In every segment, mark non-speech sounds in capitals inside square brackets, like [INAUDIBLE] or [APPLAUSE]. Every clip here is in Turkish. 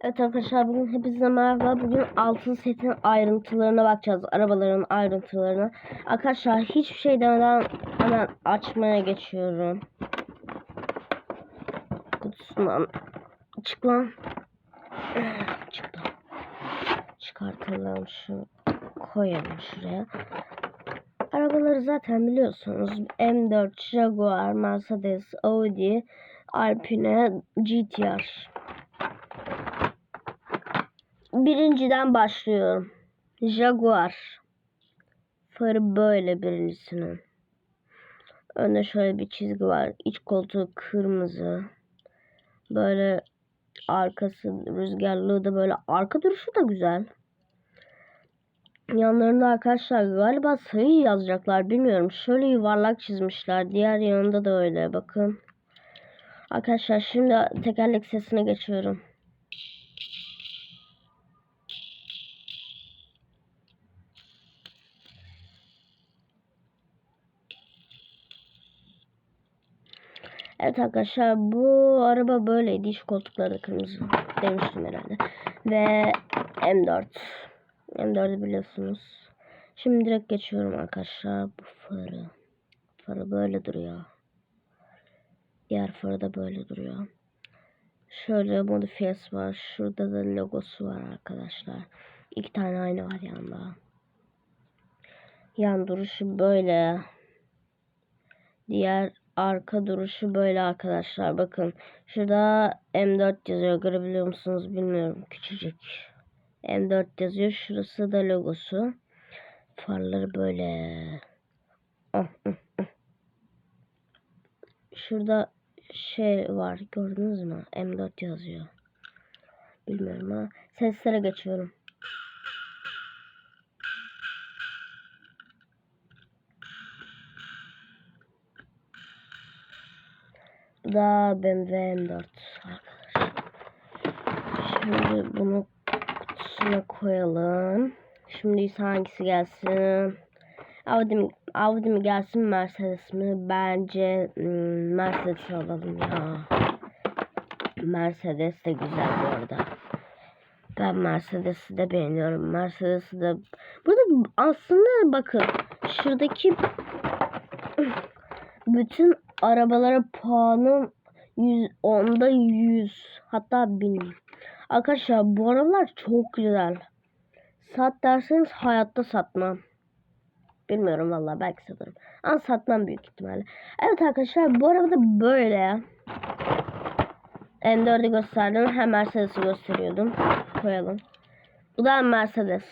Evet arkadaşlar bugün hepinize merhaba. Bugün altın setin ayrıntılarına bakacağız. Arabaların ayrıntılarına. Arkadaşlar hiçbir şey demeden hemen açmaya geçiyorum. Kutusundan çık lan. [CLEARS THROAT] Çıktı. Çıkartalım şu koyalım şuraya. Arabaları zaten biliyorsunuz. M4, Jaguar, Mercedes, Audi, Alpine, GTR. Birinciden başlıyorum. Jaguar. Farı böyle birincisinin. Önde şöyle bir çizgi var. İç koltuğu kırmızı. Böyle arkası rüzgarlığı da böyle. Arka duruşu da güzel. Yanlarında arkadaşlar galiba sayı yazacaklar. Bilmiyorum. Şöyle yuvarlak çizmişler. Diğer yanında da öyle. Bakın. Arkadaşlar şimdi tekerlek sesine geçiyorum. Evet arkadaşlar bu araba böyleydi. İç koltukları da kırmızı demiştim herhalde. Ve M4. M4'ü biliyorsunuz. Şimdi direkt geçiyorum arkadaşlar. Bu farı. Farı böyle duruyor. Diğer farı da böyle duruyor. Şöyle modifiyesi var. Şurada da logosu var arkadaşlar. İki tane aynı var yanında. Yan duruşu böyle. Diğer arka duruşu böyle arkadaşlar. Bakın şurada M4 yazıyor. Görebiliyor musunuz bilmiyorum. Küçücük. M4 yazıyor. Şurası da logosu. Farları böyle. Ah, ah, ah. Şurada şey var. Gördünüz mü? M4 yazıyor. Bilmiyorum ha. Seslere geçiyorum. Da BMW M4 arkadaşlar. Şimdi bunu kutusuna koyalım. Şimdi ise hangisi gelsin? Audi mi, Audi mi gelsin Mercedes mi? Bence hmm, Mercedes alalım ya. Mercedes de güzel bu arada. Ben Mercedes'i de beğeniyorum. Mercedes'i de... Burada aslında bakın şuradaki bütün arabalara puanım 100, onda 100 hatta 1000. Arkadaşlar bu arabalar çok güzel. Sat derseniz hayatta satmam. Bilmiyorum valla belki satarım. Ama satmam büyük ihtimalle. Evet arkadaşlar bu arabada böyle. M4'ü gösterdim. Hem Mercedes'i gösteriyordum. Koyalım. Bu da Mercedes.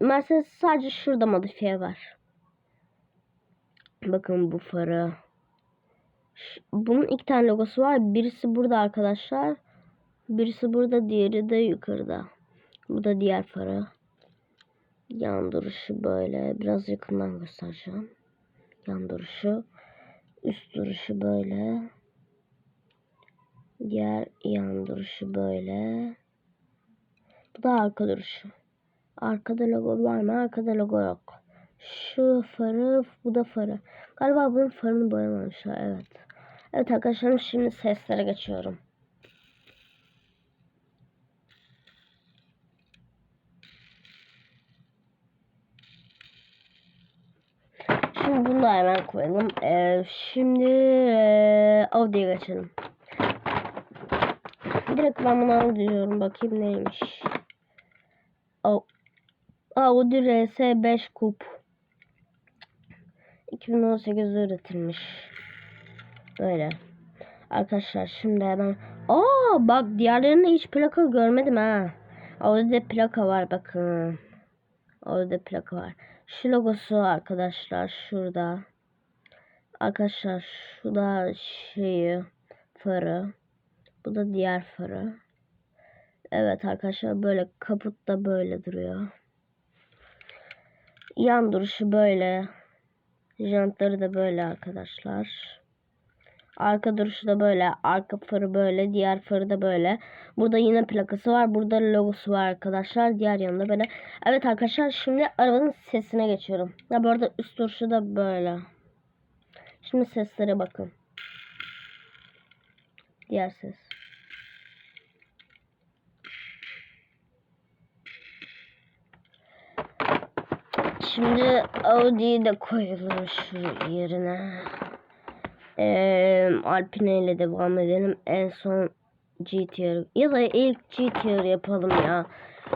Mercedes sadece şurada modifiye var. Bakın bu farı. Bunun iki tane logosu var. Birisi burada arkadaşlar. Birisi burada, diğeri de yukarıda. Bu da diğer farı. Yan duruşu böyle. Biraz yakından göstereceğim. Yan duruşu. Üst duruşu böyle. Diğer yan duruşu böyle. Bu da arka duruşu. Arkada logo var mı? Arkada logo yok. Şu farı, bu da farı. Galiba bunun farını boyamamışlar. Evet. Evet arkadaşlar şimdi seslere geçiyorum. Şimdi bunu da hemen koyalım. Ee, şimdi ee, Audi'ye geçelim. Direkt ben bunu alıyorum. Bakayım neymiş. Audi RS5 Coupe. 2018'de üretilmiş. Böyle. Arkadaşlar şimdi hemen. Aa bak diğerlerinde hiç plaka görmedim ha. Audi'de plaka var bakın. Audi'de plaka var. Şu logosu arkadaşlar şurada. Arkadaşlar şu da şeyi farı. Bu da diğer farı. Evet arkadaşlar böyle kaput da böyle duruyor. Yan duruşu böyle. Jantları da böyle arkadaşlar. Arka duruşu da böyle. Arka farı böyle. Diğer farı da böyle. Burada yine plakası var. Burada logosu var arkadaşlar. Diğer yanında böyle. Evet arkadaşlar şimdi arabanın sesine geçiyorum. Ya bu arada üst duruşu da böyle. Şimdi seslere bakın. Diğer ses. Şimdi Audi'yi de koyalım şu yerine. Ee, Alpine ile devam edelim. En son GTR ya da ilk GTR yapalım ya.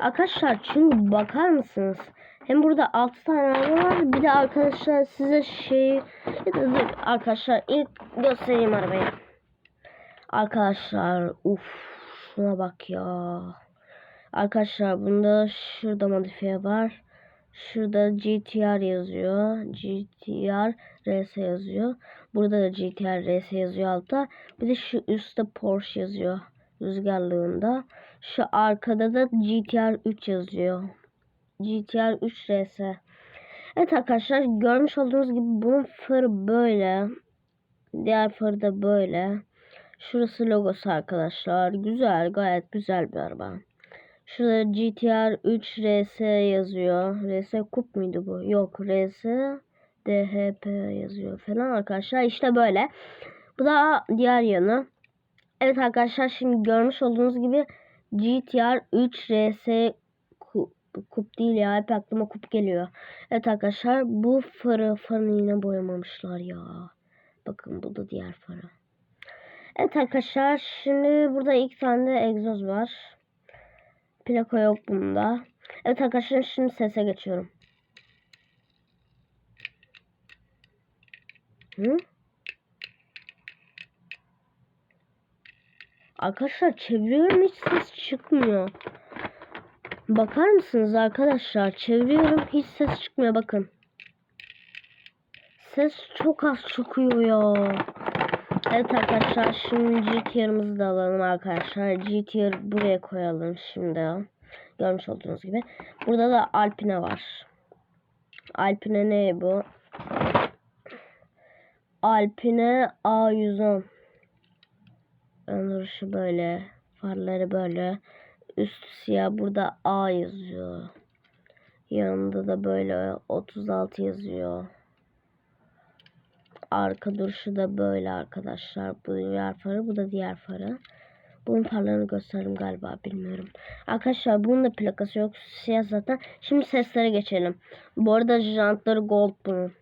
Arkadaşlar çünkü bakar mısınız? Hem burada 6 tane araba var. Bir de arkadaşlar size şey arkadaşlar ilk göstereyim arabayı. Arkadaşlar uf şuna bak ya. Arkadaşlar bunda şurada modifiye var. Şurada GTR yazıyor. GTR RS yazıyor. Burada da GTR RS yazıyor altta. Bir de şu üstte Porsche yazıyor. Rüzgarlığında. Şu arkada da GTR 3 yazıyor. GTR 3 RS. Evet arkadaşlar görmüş olduğunuz gibi bunun farı böyle. Diğer farı da böyle. Şurası logosu arkadaşlar. Güzel gayet güzel bir araba. Şurada GTR 3 RS yazıyor. RS Kup muydu bu? Yok RS DHP yazıyor falan arkadaşlar. İşte böyle. Bu da diğer yanı. Evet arkadaşlar şimdi görmüş olduğunuz gibi GTR 3 RS Kup, değil ya. Hep aklıma kup geliyor. Evet arkadaşlar bu farı farını yine boyamamışlar ya. Bakın bu da diğer farı. Evet arkadaşlar şimdi burada iki tane de egzoz var. Plaka yok bunda. Evet arkadaşlar şimdi sese geçiyorum. Hı? Arkadaşlar çeviriyorum hiç ses çıkmıyor. Bakar mısınız arkadaşlar? Çeviriyorum hiç ses çıkmıyor bakın. Ses çok az çıkıyor ya. Evet arkadaşlar şimdi GTR'ımızı da alalım arkadaşlar. GTR buraya koyalım şimdi. Görmüş olduğunuz gibi. Burada da Alpine var. Alpine ne bu? Alpine A110. Ön duruşu böyle. Farları böyle. Üstü siyah. Burada A yazıyor. Yanında da böyle 36 yazıyor. Arka duruşu da böyle arkadaşlar. Bu diğer farı, bu da diğer farı. Bunun farlarını gösterdim galiba bilmiyorum. Arkadaşlar bunun da plakası yok. Siyah zaten. Şimdi seslere geçelim. Bu arada jantları gold bunun.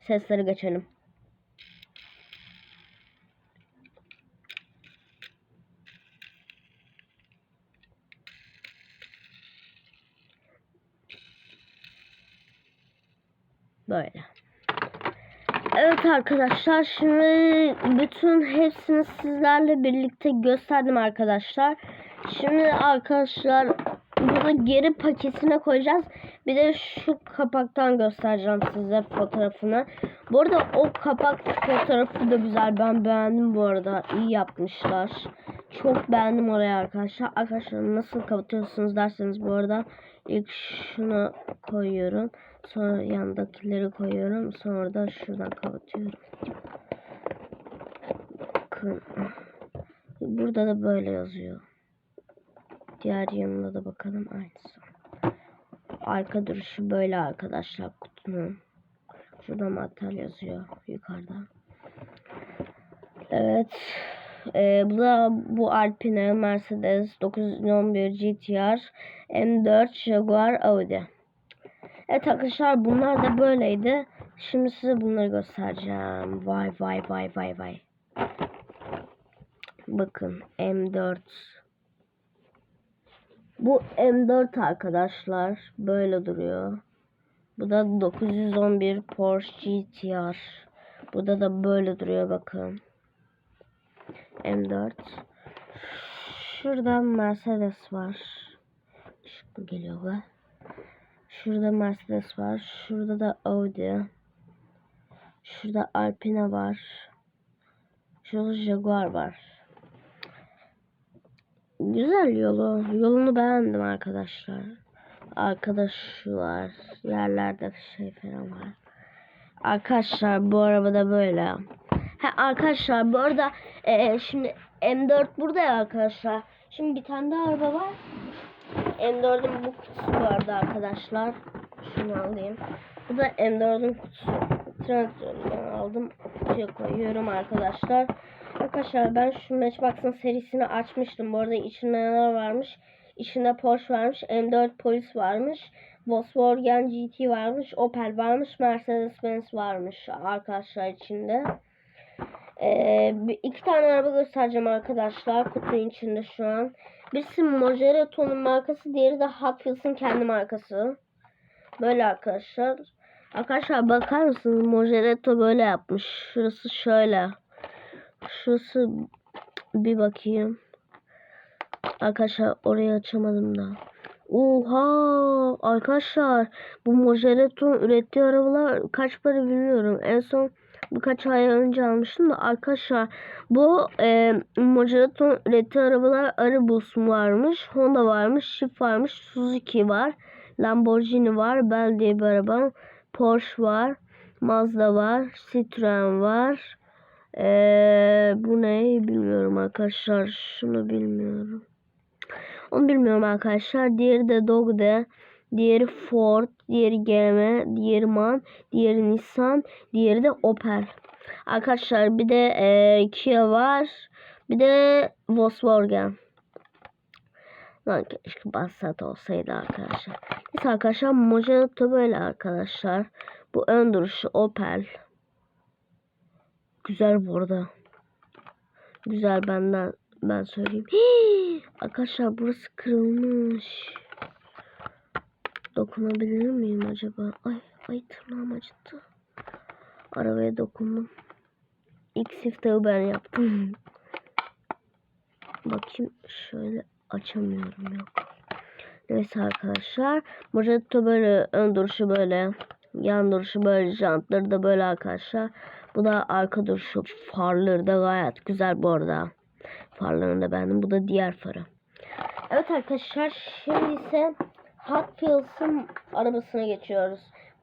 Seslere geçelim. Böyle. Evet arkadaşlar şimdi bütün hepsini sizlerle birlikte gösterdim arkadaşlar. Şimdi arkadaşlar burada geri paketine koyacağız. Bir de şu kapaktan göstereceğim size fotoğrafını. Bu arada o kapak fotoğrafı da güzel. Ben beğendim bu arada. İyi yapmışlar. Çok beğendim orayı arkadaşlar. Arkadaşlar nasıl kapatıyorsunuz derseniz bu arada ilk şunu koyuyorum. Sonra yandakileri koyuyorum. Sonra da şuradan kapatıyorum. Bakın. Burada da böyle yazıyor. Diğer yanına da bakalım aynısı. Arka duruşu böyle arkadaşlar kutunun. Şurada metal yazıyor yukarıda. Evet. Ee, bu da bu Alpine Mercedes 911 GTR M4 Jaguar Audi. Evet arkadaşlar bunlar da böyleydi. Şimdi size bunları göstereceğim. Vay vay vay vay vay. Bakın M4. Bu M4 arkadaşlar. Böyle duruyor. Bu da 911 Porsche GTR. Burada da böyle duruyor bakın. M4. Şurada Mercedes var. Işıklı geliyor bu. Şurada Mercedes var. Şurada da Audi. Şurada Alpine var. Şurada Jaguar var. Güzel yolu. Yolunu beğendim arkadaşlar. Arkada şu var. Yerlerde şey falan var. Arkadaşlar bu arabada böyle. Ha, arkadaşlar bu arada e, şimdi M4 burada ya arkadaşlar. Şimdi bir tane daha araba var. M4'ün bu kutusu vardı arkadaşlar. Şunu alayım. Bu da M4'ün kutusu. Traktörden aldım. Kutuya koyuyorum arkadaşlar. Arkadaşlar ben şu Matchbox'ın serisini açmıştım. Bu arada içinde neler varmış? İçinde Porsche varmış. M4 polis varmış. Volkswagen GT varmış, Opel varmış, Mercedes-Benz varmış arkadaşlar içinde. Ee, iki tane araba göstereceğim arkadaşlar kutunun içinde şu an. Birisi Mojereto'nun markası, diğeri de Hot Wheels'ın kendi markası. Böyle arkadaşlar. Arkadaşlar bakar mısınız? Mojereto böyle yapmış. Şurası şöyle. Şurası bir bakayım. Arkadaşlar orayı açamadım da. Oha arkadaşlar bu Mojereto ürettiği arabalar kaç para bilmiyorum. En son birkaç ay önce almıştım da arkadaşlar bu e, Mojereto ürettiği arabalar Arabus varmış, Honda varmış, Swift varmış, Suzuki var, Lamborghini var, Bell diye bir araba, Porsche var, Mazda var, Citroen var. Ee, bu ne bilmiyorum arkadaşlar. Şunu bilmiyorum. Onu bilmiyorum arkadaşlar. Diğeri de Dogde. Diğeri Ford. Diğeri GM. Diğeri MAN. Diğeri Nissan. Diğeri de Opel. Arkadaşlar bir de e, Kia var. Bir de Volkswagen. Lan keşke Passat olsaydı arkadaşlar. Neyse arkadaşlar Mojato böyle arkadaşlar. Bu ön duruşu Opel. Güzel bu arada. Güzel benden ben söyleyeyim. Hii! [GASPS] Arkadaşlar burası kırılmış. Dokunabilir miyim acaba? Ay ay tırnağım acıttı. Arabaya dokundum. İlk siftahı ben yaptım. [LAUGHS] Bakayım şöyle açamıyorum yok. Neyse arkadaşlar. Mojetto böyle ön duruşu böyle. Yan duruşu böyle. Jantları da böyle arkadaşlar. Bu da arka duruşu. Farları da gayet güzel bu arada. Farlarını da beğendim. Bu da diğer farı. Evet arkadaşlar. Şimdi ise Hot Wheels'ın arabasına geçiyoruz.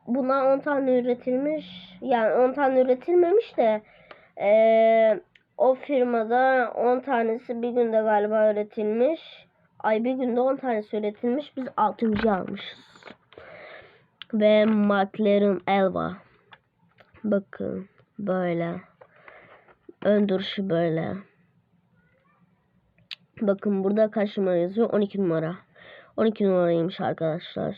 Bunlar 10 tane üretilmiş. Yani 10 tane üretilmemiş de eee, o firmada 10 tanesi bir günde galiba üretilmiş. Ay bir günde 10 tanesi üretilmiş. Biz 6. almışız. Ve McLaren Elva. Bakın böyle. Ön duruşu böyle. Bakın burada kaç numara yazıyor? 12 numara. 12 numaraymış arkadaşlar.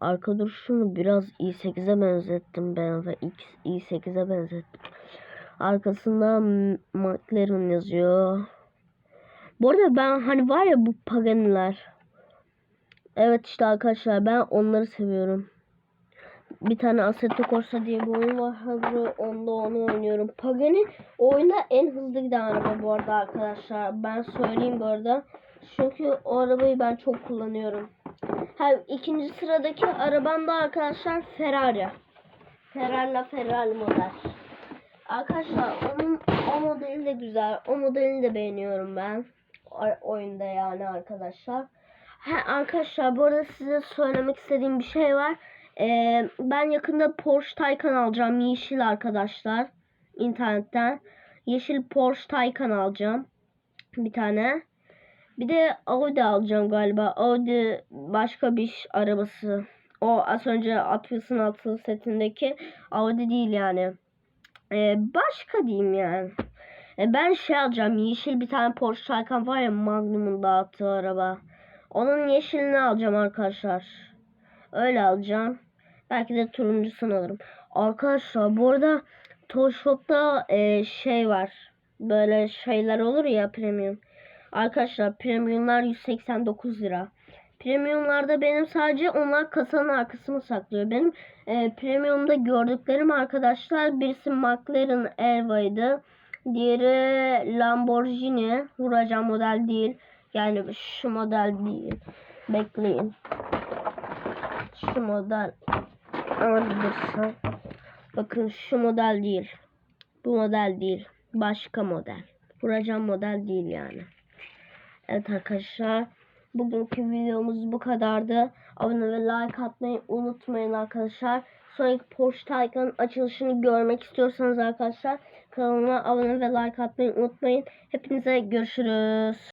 Arka duruşunu biraz i8'e benzettim ben ve X i8'e benzettim. Arkasında McLaren yazıyor. Bu arada ben hani var ya bu Pagani'ler. Evet işte arkadaşlar ben onları seviyorum. Bir tane Assetto Corsa diye bir oyun var. Hazır onda onu oynuyorum. Pagani oyunda en hızlı giden araba bu arada arkadaşlar. Ben söyleyeyim bu arada. Çünkü o arabayı ben çok kullanıyorum. Ha, ikinci sıradaki arabam da arkadaşlar Ferrari. Ferrari Ferrari model. Arkadaşlar onun o modeli de güzel. O modelini de beğeniyorum ben. O- oyunda yani arkadaşlar. Ha, arkadaşlar bu arada size söylemek istediğim bir şey var. Ee, ben yakında Porsche Taycan alacağım. Yeşil arkadaşlar. internetten. Yeşil Porsche Taycan alacağım. Bir tane. Bir de Audi alacağım galiba. Audi başka bir arabası. O az önce Atlas'ın altı setindeki Audi değil yani. Ee, başka diyeyim yani. E, ben şey alacağım. Yeşil bir tane Porsche Taycan var ya Magnum'un dağıttığı araba. Onun yeşilini alacağım arkadaşlar. Öyle alacağım. Belki de turuncusunu alırım. Arkadaşlar bu arada Toy Shop'ta e, şey var. Böyle şeyler olur ya premium. Arkadaşlar premiumlar 189 lira. Premiumlarda benim sadece onlar kasanın arkasını saklıyor. Benim e, premiumda gördüklerim arkadaşlar birisi McLaren Elva'ydı. Diğeri Lamborghini. Vuracağım model değil. Yani şu model değil. Bekleyin. Şu model. Anlatırsa. Bakın şu model değil. Bu model değil. Başka model. Vuracağım model değil yani. Evet arkadaşlar. Bugünkü videomuz bu kadardı. Abone ve like atmayı unutmayın arkadaşlar. Sonraki Porsche Taycan açılışını görmek istiyorsanız arkadaşlar kanalıma abone ve like atmayı unutmayın. Hepinize görüşürüz.